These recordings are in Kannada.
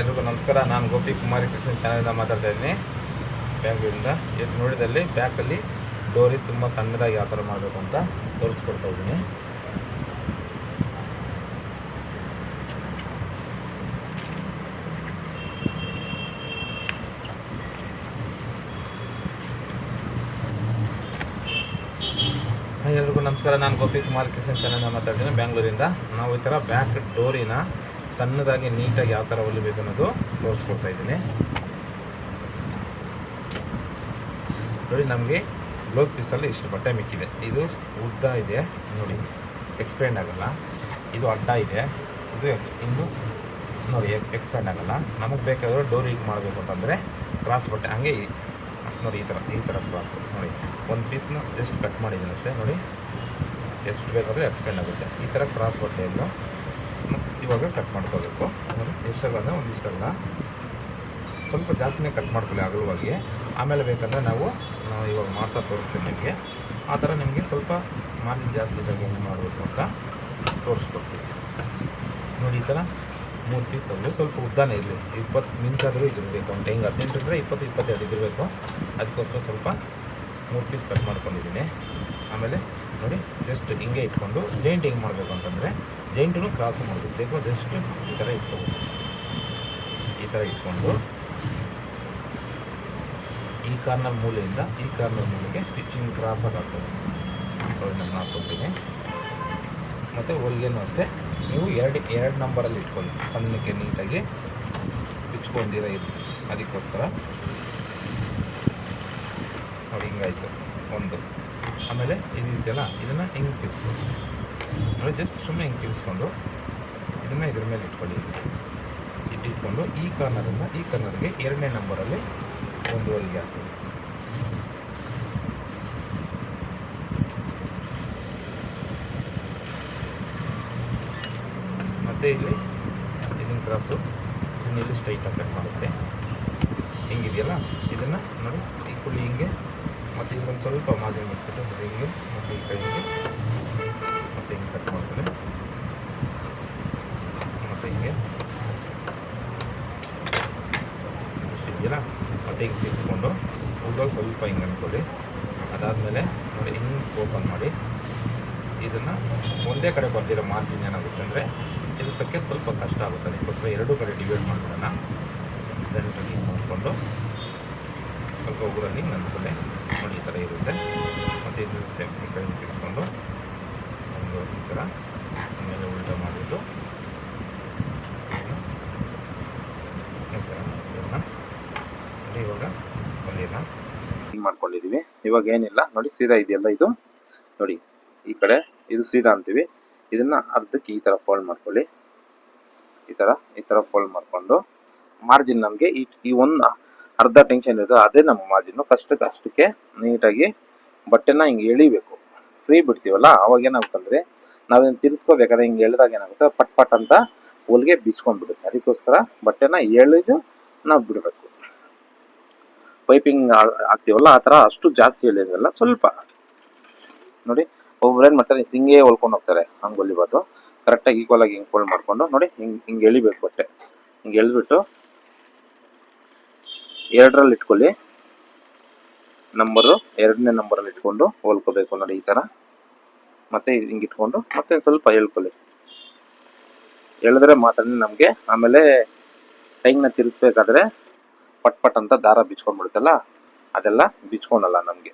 ಎಲ್ರಿಗೂ ನಮಸ್ಕಾರ. ನಾನು ಗೋಪಿ ಕುಮಾರಿ ಕೃಷ್ಣ ಚಾನಲಿಂದ ಮಾತಾಡ್ತಾ ಇದ್ದೀನಿ. ಬ್ಯಾಂಗ್ಳೂರಿಂದ ಇವತ್ತು ನೋಡಿದಲ್ಲಿ ಬ್ಯಾಕಲ್ಲಿ ಡೋರಿ ತುಂಬ ಸಣ್ಣದಾಗಿ ಯಾವ ಥರ ಮಾಡಬೇಕು ಅಂತ ತೋರಿಸ್ಕೊಡ್ತಾ ಇದ್ದೀನಿ. ಎಲ್ರಿಗೂ ನಮಸ್ಕಾರ. ನಾನು ಗೋಪಿ ಕುಮಾರ್ ಕಿಶನ್ ಚಾನಲ್ನ ಮಾತಾಡ್ತೀನಿ ಬ್ಯಾಂಗ್ಳೂರಿಂದ. ನಾವು ಈ ಥರ ಬ್ಯಾಕ್ ಡೋರಿನ ಸಣ್ಣದಾಗಿ ನೀಟಾಗಿ ಯಾವ ಥರ ಹೊಲಿಬೇಕು ಅನ್ನೋದು ತೋರಿಸ್ಕೊಡ್ತಾ ಇದ್ದೀನಿ. ನೋಡಿ, ನಮಗೆ ಬ್ಲೌಸ್ ಪೀಸಲ್ಲಿ ಇಷ್ಟು ಬಟ್ಟೆ ಮಿಕ್ಕಿದೆ. ಇದು ಉದ್ದ ಇದೆ, ನೋಡಿ ಎಕ್ಸ್ಪ್ಯಾಂಡ್ ಆಗಲ್ಲ. ಇದು ಅಡ್ಡ ಇದೆ. ಇದು ಎಕ್ಸ್ ಇನ್ನು ನೋಡಿ ಎಕ್ಸ್ಪ್ಯಾಂಡ್ ಆಗಲ್ಲ. ನಮಗೆ ಬೇಕಾದರೂ ಈಗ ಮಾಡಬೇಕು ಅಂತಂದರೆ ಕ್ರಾಸ್ ಬಟ್ಟೆ, ಹಂಗೆ ನೋಡಿ, ಈ ಥರ ಈ ಥರ ಕ್ರಾಸ್ ನೋಡಿ. ಒಂದು ಪೀಸ್ನ ಜಸ್ಟ್ ಕಟ್ ಮಾಡಿದ್ದೀನಿ ಅಷ್ಟೇ, ನೋಡಿ. ಎಷ್ಟು ಬೇಕಾದರೂ ಎಕ್ಸ್ಪ್ಯಾಂಡ್ ಆಗುತ್ತೆ. ಈ ಥರ ಕ್ರಾಸ್ ಬಟ್ಟೆಯನ್ನು ಇವಾಗ ಕಟ್ ಮಾಡ್ಕೋಬೇಕು. ಎಷ್ಟಲ್ಲ ಅಂದರೆ ಒಂದಿಷ್ಟಲ್ಲ ಸ್ವಲ್ಪ ಜಾಸ್ತಿನೇ ಕಟ್ ಮಾಡ್ಕೊಳ್ಳಿ ಅಗಲವಾಗಿ ಆಮೇಲೆ ಬೇಕಂದರೆ ನಾವು ಇವಾಗ ಮಾಡ್ತಾ ತೋರಿಸ್ತೀನಿ ನಿಮಗೆ. ಆ ಥರ ನಿಮಗೆ ಸ್ವಲ್ಪ ಮಾರ್ಜಿನ್ ಜಾಸ್ತಿ ಇದ್ದಾಗ ಏನು ಮಾಡಬೇಕು ಅಂತ ತೋರಿಸ್ಕೊಡ್ತೀವಿ ನೋಡಿ, ಈ ಥರ ಮೂರು ಪೀಸ್ ತಗೊಂಡು ಸ್ವಲ್ಪ ಉದ್ದಾನೆ ಇರಲಿ. ಇಪ್ಪತ್ತು ಮಿಂಚಾದರೂ ಇದಿರಬೇಕು ಒಂದು ಹೆಂಗೆ ಹದಿನೆಂಟು ಇದ್ದರೆ ಇಪ್ಪತ್ತು, ಇಪ್ಪತ್ತೆರಡು ಇದಿರಬೇಕು ಅದಕ್ಕೋಸ್ಕರ ಸ್ವಲ್ಪ ಮೂರು ಪೀಸ್ ಕಟ್ ಮಾಡ್ಕೊಂಡಿದ್ದೀನಿ. ಆಮೇಲೆ ನೋಡಿ ಜಸ್ಟ್ ಹಿಂಗೆ ಇಟ್ಕೊಂಡು ಜೈಂಟ್ ಹೆಂಗೆ ಮಾಡಬೇಕು ಅಂತಂದರೆ ಜೈಂಟನ್ನು ಕ್ರಾಸ್ ಮಾಡಬೇಕು. ಬೇಕು ಜಸ್ಟ್ ಈ ಥರ ಇಟ್ಕೋಬೇಕು. ಈ ಥರ ಇಟ್ಕೊಂಡು ಈ ಕಾರ್ನರ್ ಮೂಲೆಯಿಂದ ಈ ಕಾರ್ನರ್ ಮೂಲೆಗೆ ಸ್ಟಿಚಿಂಗ್ ಕ್ರಾಸ್ ಆಗುತ್ತೆ. ನೋಡಿ ನಾನು ಹಾಕ್ಕೊಡ್ತೀನಿ. ಮತ್ತು ಹೊಲಿಗೆನೂ ಅಷ್ಟೇ, ನೀವು ಎರಡು ಎರಡು ನಂಬರಲ್ಲಿ ಇಟ್ಕೊಳ್ಳಿ. ಸಣ್ಣಕ್ಕೆ ನೀಟಾಗಿ ಬಿಚ್ಕೊಂಡಿರ ಇದು. ಅದಕ್ಕೋಸ್ಕರ. ನೋಡಿ, ಹಿಂಗಾಯಿತು. ಒಂದು. ಆಮೇಲೆ ಇದು ಇದೆಯಲ್ಲ ಇದನ್ನು ಹೆಂಗೆ ತಿರ್ಸ್ಕೊಂಡು ಅಂದರೆ ಜಸ್ಟ್ ಸುಮ್ಮನೆ ಹೆಂಗೆ ತಿರ್ಸ್ಕೊಂಡು ಇದನ್ನು ಇದ್ರ ಮೇಲೆ ಇಟ್ಕೊಳ್ಳಿ. ಇಟ್ಟಿಟ್ಕೊಂಡು ಈ ಕಾರ್ನರನ್ನು ಈ ಕಾರ್ನರ್ಗೆ ಎರಡನೇ ನಂಬರಲ್ಲಿ ಒಂದು ಹೊಲಿಗೆ ಹಾಕೊಳ್ಳಿ ಮತ್ತು ಇಲ್ಲಿ ಇದನ್ನ ಕ್ರಾಸು ಇದನ್ನ ಇಲ್ಲಿ ಸ್ಟ್ರೈಟಾಗಿ ಕಟ್ ಮಾಡುತ್ತೆ. ಹಿಂಗಿದೆಯಲ್ಲ? ಇದನ್ನು ನೋಡಿ, ಈ ಕುಳ್ಳಿ ಹಿಂಗೆ ಮತ್ತು ಇದೊಂದು ಸ್ವಲ್ಪ ಮಾದರಿ ಮತ್ತೆ ಹಿಂಗೆ ಮತ್ತು ಈ ಕೈ ಹಿಂಗೆ ಮತ್ತು ಹಿಂಗೆ ಕಟ್ ಮಾಡ್ತಾರೆ ಮತ್ತು ಹಿಂಗೆ. ಇದೆಯಲ್ಲ? ಮತ್ತು ಹಿಂಗೆ ತಿರ್ಸ್ಕೊಂಡು ಉದ್ರಲ್ಲಿ ಸ್ವಲ್ಪ ಹಿಂಗೆ ಅಂದ್ಕೊಳ್ಳಿ ಅದಾದಮೇಲೆ ನೋಡಿ ಹಿಂಗೆ ಓಪನ್ ಮಾಡಿ. ಇದನ್ನು ಒಂದೇ ಕಡೆ ಬರ್ದಿರೋ ಮಾರ್ಜಿನ್ ಏನಾಗುತ್ತೆ ಅಂದರೆ ಕೆಲಸಕ್ಕೆ ಸ್ವಲ್ಪ ಕಷ್ಟ ಆಗುತ್ತೆ ಅದಕ್ಕೋಸ್ಕರ ಎರಡೂ ಕಡೆ ಡಿವೈಡ್ ಮಾಡ್ಬಿಡೋಣ. ಸೆಂಟ್ರಲ್ಲಿ ಹಿಂಗೆ ಹಿಂಗೆ ಅಂದ್ಕೊಳ್ಳಿ ನೋಡಿ ಈ ಥರ ಇರುತ್ತೆ. ಮತ್ತು ಇದು ಸೇಮ್ ಈ ಕಡೆ ತಿರ್ಸ್ಕೊಂಡು ಒಂದು ಈ ಥರ ಆಮೇಲೆ ಉಲ್ಟ ಮಾಡಿಬಿಟ್ಟು ಇವಾಗ ಮಾಡ್ಕೊಂಡಿದ್ದೀವಿ ಇವಾಗ ಏನಿಲ್ಲ. ನೋಡಿ, ಸೀದಾ ಇದೆಯಲ್ಲ ಇದು. ನೋಡಿ, ಈ ಕಡೆ ಇದು ಸೀದಾ ಅಂತೀವಿ. ಇದನ್ನ ಅರ್ಧಕ್ಕೆ ಈ ಥರ ಫೋಲ್ಡ್ ಮಾಡ್ಕೊಳ್ಳಿ. ಈ ಥರ ಈ ಥರ ಫೋಲ್ಡ್ ಮಾಡಿಕೊಂಡು ಮಾರ್ಜಿನ್ ನಮಗೆ ಈ ಈ ಒಂದು ಅರ್ಧ ಟೆನ್ಷನ್ ಇರುತ್ತೆ ಅದೇ ನಮ್ಮ ಮಾರ್ಜಿನ್ನು ಕಷ್ಟಕ್ಕೆ ಅಷ್ಟಕ್ಕೆ ನೀಟಾಗಿ ಬಟ್ಟೆನ ಹಿಂಗೆ ಎಳಿಬೇಕು. ಫ್ರೀ ಬಿಡ್ತೀವಲ್ಲ? ಅವಾಗ ಏನಾಗುತ್ತಂದ್ರೆ ನಾವೇನು ತಿರ್ಸ್ಕೋಬೇಕಾದ್ರೆ ಹಿಂಗೆ ಎಳೆದಾಗ ಏನಾಗುತ್ತೆ? ಪಟ್ ಪಟ್ ಅಂತ ಹೊಲಿಗೆ ಬಿಚ್ಕೊಂಡ್ಬಿಡುತ್ತೆ. ಅದಕ್ಕೋಸ್ಕರ ಬಟ್ಟೆನ ಎಳೆದು ನಾವು ಬಿಡಬೇಕು. ಪೈಪಿಂಗ್ ಆಗ್ತೀವಲ್ಲ ಆ ಥರ ಅಷ್ಟು ಜಾಸ್ತಿ ಎಳಿಯೋದಲ್ಲ. ಸ್ವಲ್ಪ. ನೋಡಿ, ಒಬ್ರು ಏನು ಮಾಡ್ತಾರೆ ಹಿಂಗೆ ಹೊಲ್ಕೊಂಡು ಹೋಗ್ತಾರೆ. ಹಂಗೆ ಹೊಲಿಬಾರ್ದು ಕರೆಕ್ಟಾಗಿ ಈಕ್ವಲ್ ಆಗಿ ಹಿಂಗೆ ಫೋಲ್ಡ್ ಮಾಡಿಕೊಂಡು ನೋಡಿ, ಹಿಂಗೆ ಹಿಂಗೆ ಎಳಿಬೇಕು ಬಟ್ಟೆ. ಹಿಂಗೆ ಎಳೆದ್ಬಿಟ್ಟು ಎರಡರಲ್ಲಿ ಇಟ್ಕೊಳ್ಳಿ. ನಂಬರು ಎರಡನೇ ನಂಬರಲ್ಲಿ ಇಟ್ಕೊಂಡು ಹೊಲ್ಕೋಬೇಕು ನೋಡಿ ಈ ಥರ ಮತ್ತೆ ಹಿಂಗೆ ಇಟ್ಕೊಂಡು ಮತ್ತೆ ಸ್ವಲ್ಪ ಹೇಳ್ಕೊಳ್ಳಿ. ಹೇಳಿದ್ರೆ ಮಾತ್ರ ನಮಗೆ ಆಮೇಲೆ ಟೈಮ್ನ ತಿರ್ಸ್ಬೇಕಾದ್ರೆ ಪಟ್ ಪಟ್ ಅಂತ ದಾರ ಬಿಚ್ಕೊಂಡ್ಬಿಡುತ್ತಲ್ಲ, ಅದೆಲ್ಲ ಬಿಚ್ಕೊಳಲ್ಲ ನಮಗೆ.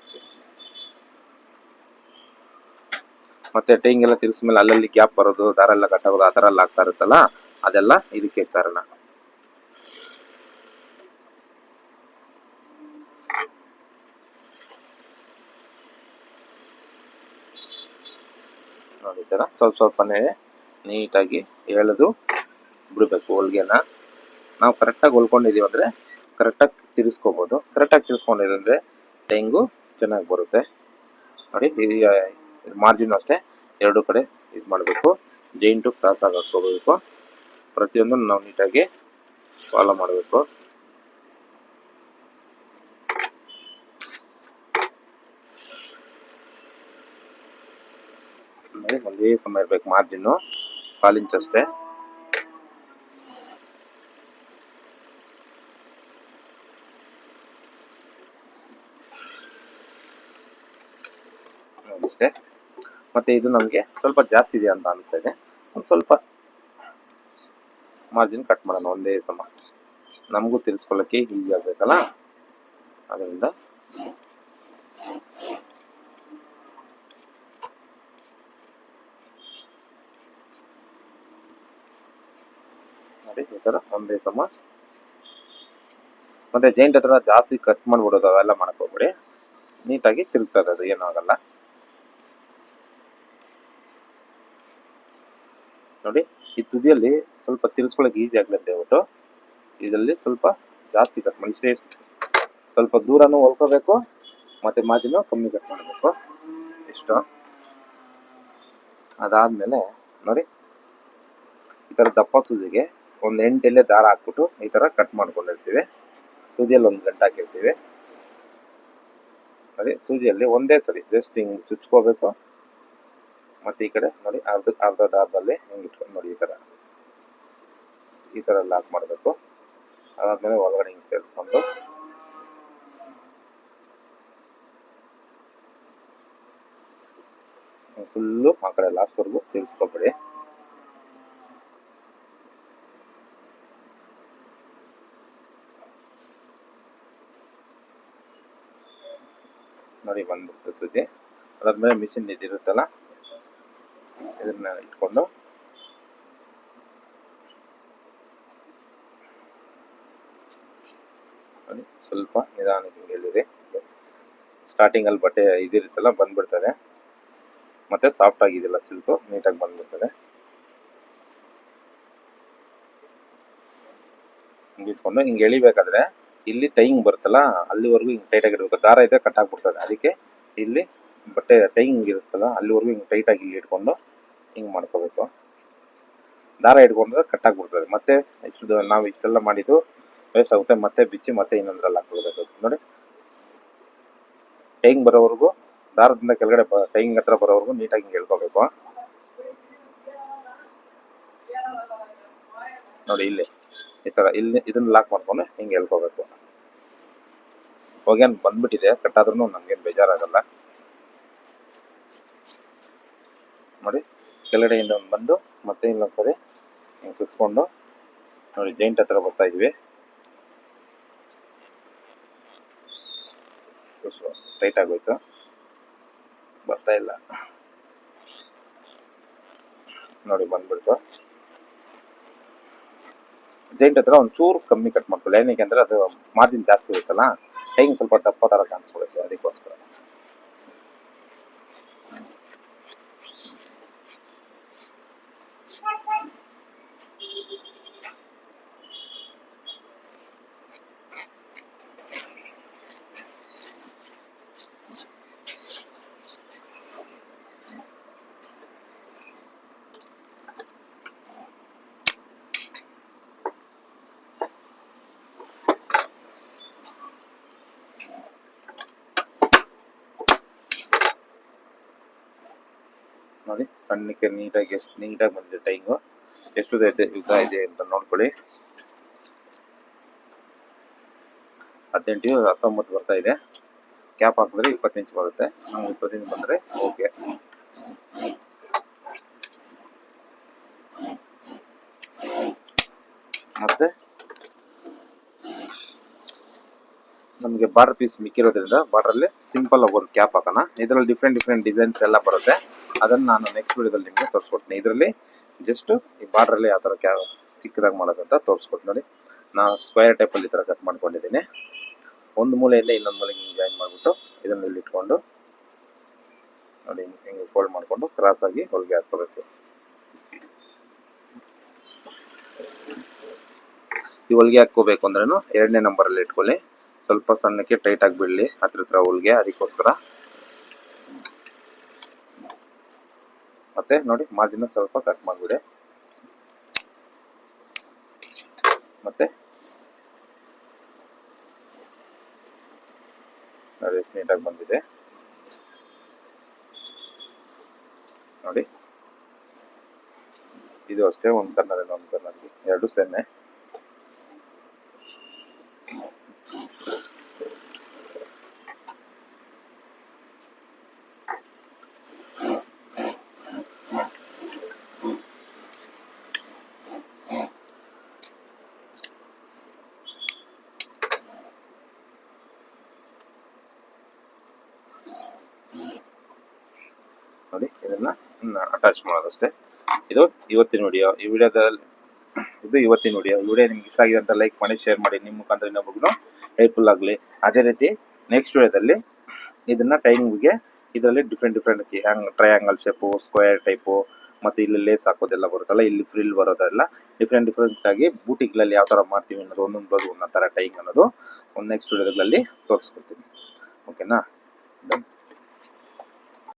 ಮತ್ತೆ ಟೈಂಗ್ ಎಲ್ಲ ತಿರ್ಸ್ಮೇಲೆ ಅಲ್ಲಲ್ಲಿ ಗ್ಯಾಪ್ ಬರೋದು, ದಾರ ಎಲ್ಲ ಕಟ್ಟಾಗೋದು ಆ ಥರ ಎಲ್ಲ ಆಗ್ತಾ ಇರುತ್ತಲ್ಲ, ಅದೆಲ್ಲ ಇದಕ್ಕೆ ಕಾರಣ. ಥರ ಸ್ವಲ್ಪ ಸ್ವಲ್ಪನೇ ನೀಟಾಗಿ ಎಳೆದು ಬಿಡಬೇಕು ಹೋಳಿಗೆನ ನಾವು ಕರೆಕ್ಟಾಗಿ ಹೊಲ್ಕೊಂಡಿದೀವಿ ಅಂದರೆ ಕರೆಕ್ಟಾಗಿ ತಿರ್ಸ್ಕೊಬೋದು. ಕರೆಕ್ಟಾಗಿ ತಿರ್ಸ್ಕೊಂಡಿದ್ರೆ ಟೈಂಗು ಚೆನ್ನಾಗಿ ಬರುತ್ತೆ. ನೋಡಿ ಮಾರ್ಜಿನ್ ಅಷ್ಟೇ ಎರಡು ಕಡೆ ಇದು ಮಾಡಬೇಕು. ಜೈಂಟು ಕ್ರಾಸ್ ಆಗಿ ಹಾಕ್ಕೋಬೇಕು. ಪ್ರತಿಯೊಂದು ನಾವು ನೀಟಾಗಿ ಫಾಲೋ ಮಾಡಬೇಕು. ಇದೇ ಸಮ ಇರ್ಬೇಕು ಮಾರ್ಜಿನ್ ಕಾಲು ಇಂಚ್ ಅಷ್ಟೇ. ಅಷ್ಟೇ ಮತ್ತೆ ಇದು ನಮಗೆ ಸ್ವಲ್ಪ ಜಾಸ್ತಿ ಇದೆ ಅಂತ ಅನಿಸ್ತಾ ಇದೆ. ಒಂದು ಸ್ವಲ್ಪ ಮಾರ್ಜಿನ್ ಕಟ್ ಮಾಡೋಣ ಒಂದೇ ಸಮ. ನಮಗೂ ತಿಳಿಸ್ಕೊಳ್ಳೋಕ್ಕೆ ಈಸಿ ಆಗ್ಬೇಕಲ್ಲ? ಅದರಿಂದ ನೋಡಿ ಈ ಥರ ಒಂದೇ ಸಮ. ಮತ್ತೆ ಜೈಂಟ್ ಹತ್ರ ಜಾಸ್ತಿ ಕಟ್ ಮಾಡ್ಬಿಡೋದು ಅವೆಲ್ಲ ಮಾಡ್ಕೋಬಿಡಿ. ನೀಟಾಗಿ ತಿರುಗ್ತದೆ ಅದು, ಏನೂ ಆಗಲ್ಲ. ನೋಡಿ, ಈ ತುದಿಯಲ್ಲಿ ಸ್ವಲ್ಪ ತಿರ್ಸ್ಕೊಳಕ್ ಈಸಿ ಆಗ್ಲತ್ತೆ ಹೇಳ್ಬಿಟ್ಟು ಇದರಲ್ಲಿ ಸ್ವಲ್ಪ ಜಾಸ್ತಿ ಕಟ್ ಮಾಡಿ ಸ್ವಲ್ಪ ದೂರನೂ ಹೊಲ್ಕೋಬೇಕು, ಮತ್ತೆ ಮಾರ್ಜಿನು ಕಮ್ಮಿ ಕಟ್ ಮಾಡಬೇಕು. ಇಷ್ಟು. ಅದಾದ್ಮೇಲೆ, ನೋಡಿ, ಈ ಥರ ದಪ್ಪ ಸೂಜಿಗೆ ಒಂದು ಎಂಟಲ್ಲೇ ದಾರ ಹಾಕ್ಬಿಟ್ಟು ಈ ಥರ ಕಟ್ ಮಾಡ್ಕೊಂಡಿರ್ತೀವಿ. ತುದಿಯಲ್ಲಿ ಒಂದು ಗಂಟೆ ಹಾಕಿರ್ತೀವಿ. ನೋಡಿ, ಸೂಜಿಯಲ್ಲಿ ಒಂದೇ ಸರಿ ಜಸ್ಟ್ ಹಿಂಗೆ ಚುಚ್ಕೋಬೇಕು. ಮತ್ತೆ ಈ ಕಡೆ ನೋಡಿ, ಅರ್ಧ ಅರ್ಧ ದಾರದಲ್ಲಿ ಹಿಂಗೆ ಇಟ್ಕೊಂಡು ನೋಡಿ ಈ ಥರ ಈ ಥರ ಲಾಕ್ ಮಾಡಬೇಕು. ಅದಾದಮೇಲೆ ಒಳಗಡೆ ಹಿಂಗೆ ಸೇರಿಸ್ಕೊಂಡು. ಫುಲ್ಲು ಆ ಕಡೆ ಲಾಸ್ಟ್ವರೆಗೂ ತಿರ್ಸ್ಕೊಬೇಡಿ ನೋಡಿ ಬಂದ್ಬಿಡ್ತು ಸುದ್ದಿ. ಅದಾದ್ಮೇಲೆ ಮಿಷಿನ್ ಇದಿರುತ್ತಲ್ಲ, ಇದನ್ನ ಇಟ್ಕೊಂಡು. ಸ್ವಲ್ಪ ನಿಧಾನಕ್ಕೆ ಹಿಂಗೆ ಎಳಿರಿ ಸ್ಟಾರ್ಟಿಂಗ್ ಅಲ್ಲಿ ಬಟ್ಟೆ ಇದಿರುತ್ತಲ್ಲ, ಬಂದ್ಬಿಡ್ತದೆ. ಮತ್ತೆ ಸಾಫ್ಟ್ ಆಗಿದೆಯಲ್ಲ ಸಿಲ್ಕು ನೀಟಾಗಿ ಬಂದ್ಬಿಡ್ತದೆ. ಮುಗಿಸ್ಕೊಂಡು ಹಿಂಗೆ ಎಳಿಬೇಕಾದ್ರೆ ಇಲ್ಲಿ ಟೈಂಗ್ ಬರುತ್ತಲ್ಲ, ಅಲ್ಲಿವರೆಗೂ ಹಿಂಗೆ ಟೈಟ್ ಆಗಿರ್ಬೇಕು ದಾರ ಇದೆ ಕಟ್ ಆಗ್ಬಿಡ್ತದೆ. ಅದಕ್ಕೆ ಇಲ್ಲಿ ಬಟ್ಟೆ ಟೈಂಗ್ ಇರುತ್ತಲ್ಲ, ಅಲ್ಲಿವರೆಗೂ ಹಿಂಗೆ ಟೈಟ್ ಆಗಿ ಇಲ್ಲಿ ಇಟ್ಕೊಂಡು ಹಿಂಗೆ ಮಾಡ್ಕೋಬೇಕು. ದಾರ ಇಟ್ಕೊಂಡ್ರೆ ಕಟ್ ಆಗ್ಬಿಡ್ತದೆ. ಮತ್ತೆ ಇಷ್ಟು ನಾವು ಇಷ್ಟೆಲ್ಲ ಮಾಡಿದ್ದು ವೇಸ್ಟ್ ಆಗುತ್ತೆ. ಮತ್ತೆ ಬಿಚ್ಚಿ ಮತ್ತೆ ಇನ್ನೊಂದ್ರಲ್ಲಿ ಹಾಕೊಳ್ಬೇಕು ನೋಡಿ. ಟೈಂಗ್ ಬರೋವರೆಗೂ, ದಾರದಿಂದ ಕೆಳಗಡೆ ಟೈಂಗ್ ಹತ್ರ ಬರೋವರೆಗೂ ನೀಟಾಗಿ ಹಿಂಗೆ ಹೇಳ್ಕೋಬೇಕು. ನೋಡಿ ಇಲ್ಲಿ. ಈ ಥರ ಇಲ್ಲಿ ಇದನ್ನ ಲಾಕ್ ಮಾಡ್ಕೊಂಡು ಹಿಂಗೆ ಹೇಳ್ಕೋಬೇಕು ಹೋಗ್ಯಾನ್ ಬಂದ್ಬಿಟ್ಟಿದೆ ಕಟ್ ಆದ್ರೂ ನಮ್ಗೇನು ಬೇಜಾರಾಗಲ್ಲ. ನೋಡಿ, ಕೆಳಗಡೆಯಿಂದ ಒಂದು ಬಂದು, ಮತ್ತೆ ಇನ್ನೊಂದ್ಸರಿ ಹಿಂಗೆ ಕುತ್ಕೊಂಡು ನೋಡಿ ಜೈಂಟ್ ಹತ್ರ ಬರ್ತಾ ಇದೀವಿ. ಟೈಟ್ ಆಗೋಯ್ತು. ಬರ್ತಾ ಇಲ್ಲ. ನೋಡಿ, ಬಂದ್ಬಿಡ್ತು. ಜೈಂಟ್ ಹತ್ರ ಒಂದು ಚೂರು ಕಮ್ಮಿ ಕಟ್ ಮಾಡ್ಕೊಳ್ಳಿ. ಏನಕ್ಕೆ ಅಂದ್ರೆ ಅದು ಮಾರ್ಜಿನ್ ಜಾಸ್ತಿ ಇರುತ್ತಲ್ಲ? ಟೈಮ್ ಸ್ವಲ್ಪ ದಪ್ಪ ಥರ ಕಾಣಿಸ್ಕೊಳುತ್ತೆ ಅದಕ್ಕೋಸ್ಕರ ನೋಡಿ ಸಣ್ಣಕ್ಕೆ ನೀಟಾಗಿ ಎಷ್ಟು ನೀಟಾಗಿ ಬಂದಿದೆ ಟೈಮು ಎಷ್ಟು ಯುದ್ಧ ಇದೆ ಅಂತ ನೋಡ್ಕೊಳ್ಳಿ. ಹದಿನೆಂಟು, ಹತ್ತೊಂಬತ್ತು ಬರ್ತಾ ಇದೆ. ಕ್ಯಾಪ್ ಹಾಕಿದ್ರೆ ಇಪ್ಪತ್ತೆಂಟು ಬರುತ್ತೆ. ನಾವು ಇಪ್ಪತ್ತೆಂಟು ಬಂದರೆ ಓಕೆ ಮತ್ತೆ? ನಮಗೆ ಬಾರ್ಡರ್ ಪೀಸ್ ಮಿಕ್ಕಿರೋದ್ರಿಂದ ಬಾರ್ಡ್ರಲ್ಲಿ ಸಿಂಪಲ್ ಆಗಿ ಒಂದು ಕ್ಯಾಪ್ ಹಾಕೋಣ. ಇದರಲ್ಲಿ ಡಿಫ್ರೆಂಟ್ ಡಿಫ್ರೆಂಟ್ ಡಿಸೈನ್ಸ್ ಎಲ್ಲ ಬರುತ್ತೆ. ಅದನ್ನು ನಾನು ನೆಕ್ಸ್ಟ್ ವಿಡಿಯೋದಲ್ಲಿ ನಿಮಗೆ ತೋರಿಸ್ಕೊಡ್ತೀನಿ. ಇದರಲ್ಲಿ ಜಸ್ಟ್ ಈ ಬಾರ್ಡ್ರಲ್ಲಿ ಯಾವ ಥರ ಕ್ಯಾ ಚಿಕ್ಕದಾಗಿ ಮಾಡೋದಂತ ತೋರಿಸ್ಕೊಡ್ತೀನಿ ನೋಡಿ. ನಾನು ಸ್ಕ್ವೇರ್ ಟೈಪಲ್ಲಿ ಈ ಥರ ಕಟ್ ಮಾಡ್ಕೊಂಡಿದ್ದೀನಿ. ಒಂದು ಮೂಲೆಯಿಂದ ಇನ್ನೊಂದು ಮೂಲೆಗೆ ಹಿಂಗೆ ಜಾಯಿನ್ ಮಾಡಿಬಿಟ್ಟು ಇದನ್ನು ಇಲ್ಲಿ ಇಟ್ಕೊಂಡು ನೋಡಿ ಹಿಂಗೆ ಫೋಲ್ಡ್ ಮಾಡಿಕೊಂಡು ಕ್ರಾಸ್ ಆಗಿ ಹೊಲಿಗೆ ಹಾಕ್ಕೋಬೇಕು. ಈ ಹೊಲಿಗೆ ಹಾಕ್ಕೋಬೇಕು ಅಂದ್ರೂ ಎರಡನೇ ನಂಬರಲ್ಲಿ ಇಟ್ಕೊಳ್ಳಿ. ಸ್ವಲ್ಪ ಸಣ್ಣಕ್ಕೆ ಟೈಟ್ ಆಗಿ ಬಿಡಲಿ ಹತ್ರ ಹತ್ರ ಹೊಲಿಗೆ ಅದಕ್ಕೋಸ್ಕರ ಮತ್ತೆ ನೋಡಿ ಮಾರ್ಜಿನ್ ಸ್ವಲ್ಪ ಕಟ್ ಮಾಡಿಬಿಡಿ. ಮತ್ತೆ ನೋಡಿ, ಎಷ್ಟು ನೀಟಾಗಿ ಬಂದಿದೆ. ನೋಡಿ, ಇದು ಅಷ್ಟೇ ಒಂದು ಕನ್ನಡ ಒಂದು ಕನ್ನಡ ಎರಡು ಸೆನ್ನೆ ಅಟ್ಯಾಚ್ ಮಾಡೋದಷ್ಟೇ. ಇದು ಇವತ್ತಿನ ವಿಡಿಯೋ ಈ ವಿಡಿಯೋದಲ್ಲಿ, ಇದು ಇವತ್ತಿನ ವಿಡಿಯೋ ವಿಡಿಯೋ ನಿಮ್ಗೆ ಇಷ್ಟ ಆಗಿದೆ ಅಂತ ಲೈಕ್ ಮಾಡಿ ಶೇರ್ ಮಾಡಿ ನಿಮ್ಮ ಮುಖಾಂತರ ಇನ್ನೊಬ್ಬರು ಹೆಲ್ಪ್ಫುಲ್ ಆಗಲಿ. ಅದೇ ರೀತಿ ನೆಕ್ಸ್ಟ್ ವಿಡಿಯೋದಲ್ಲಿ ಇದನ್ನು ಟೈಮಿಂಗ್ಗೆ ಇದರಲ್ಲಿ different different hang triangle shape square type ಮತ್ತು ಇಲ್ಲಿ ಲೇಸ್ ಹಾಕೋದೆಲ್ಲ ಬರುತ್ತಲ್ಲ, ಇಲ್ಲಿ ಫ್ರಿಲ್ ಬರೋದೆಲ್ಲ ಡಿಫ್ರೆಂಟ್ ಡಿಫ್ರೆಂಟ್ ಆಗಿ ಬೂಟಿಗಳಲ್ಲಿ ಯಾವ ಥರ ಮಾಡ್ತೀವಿ ಅನ್ನೋದು, ಒಂದೊಂದು ಬ್ಲೌಸ್ ಒಂದೊಂದು ಥರ ಟೈಂಗ್ ಅನ್ನೋದು ಒಂದು ನೆಕ್ಸ್ಟ್ ವಿಡಿಯೋದಲ್ಲಿ ತೋರಿಸ್ಕೊಡ್ತೀನಿ. ಓಕೆನಾ ಡನ್